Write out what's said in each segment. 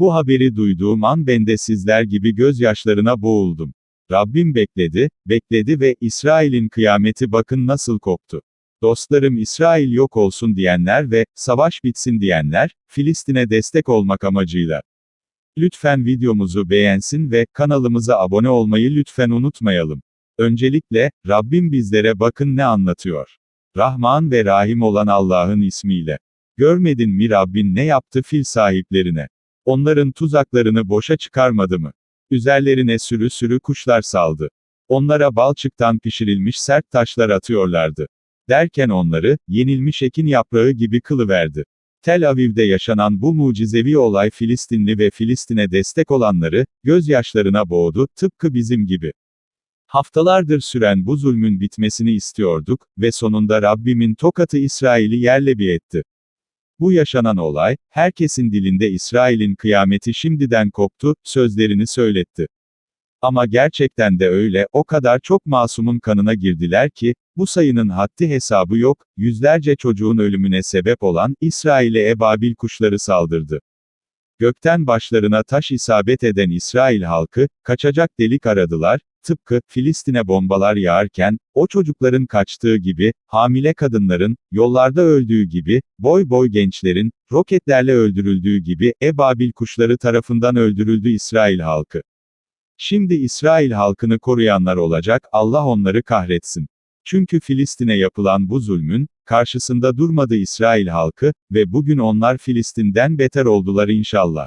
Bu haberi duyduğum an ben de sizler gibi gözyaşlarına boğuldum. Rabbim bekledi, bekledi ve İsrail'in kıyameti bakın nasıl koptu. Dostlarım İsrail yok olsun diyenler ve savaş bitsin diyenler, Filistin'e destek olmak amacıyla. Lütfen videomuzu beğensin ve kanalımıza abone olmayı lütfen unutmayalım. Öncelikle, Rabbim bizlere bakın ne anlatıyor. Rahman ve Rahim olan Allah'ın ismiyle. Görmedin mi Rabbin ne yaptı fil sahiplerine? Onların tuzaklarını boşa çıkarmadı mı? Üzerlerine sürü sürü kuşlar saldı. Onlara balçıktan pişirilmiş sert taşlar atıyorlardı. Derken onları, yenilmiş ekin yaprağı gibi kılıverdi. Tel Aviv'de yaşanan bu mucizevi olay Filistinli ve Filistin'e destek olanları, gözyaşlarına boğdu, tıpkı bizim gibi. Haftalardır süren bu zulmün bitmesini istiyorduk ve sonunda Rabbimin tokatı İsrail'i yerle bir etti. Bu yaşanan olay, herkesin dilinde İsrail'in kıyameti şimdiden koptu, sözlerini söyletti. Ama gerçekten de öyle, o kadar çok masumun kanına girdiler ki, bu sayının haddi hesabı yok, yüzlerce çocuğun ölümüne sebep olan, İsrail'e ebabil kuşları saldırdı. Gökten başlarına taş isabet eden İsrail halkı, kaçacak delik aradılar, tıpkı, Filistin'e bombalar yağarken, o çocukların kaçtığı gibi, hamile kadınların, yollarda öldüğü gibi, boy boy gençlerin, roketlerle öldürüldüğü gibi, ebabil kuşları tarafından öldürüldü İsrail halkı. Şimdi İsrail halkını koruyanlar olacak, Allah onları kahretsin. Çünkü Filistin'e yapılan bu zulmün, karşısında durmadı İsrail halkı, ve bugün onlar Filistin'den beter oldular inşallah.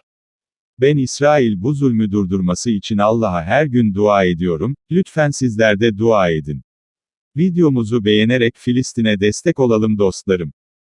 Ben İsrail bu zulmü durdurması için Allah'a her gün dua ediyorum, lütfen sizler de dua edin. Videomuzu beğenerek Filistin'e destek olalım dostlarım.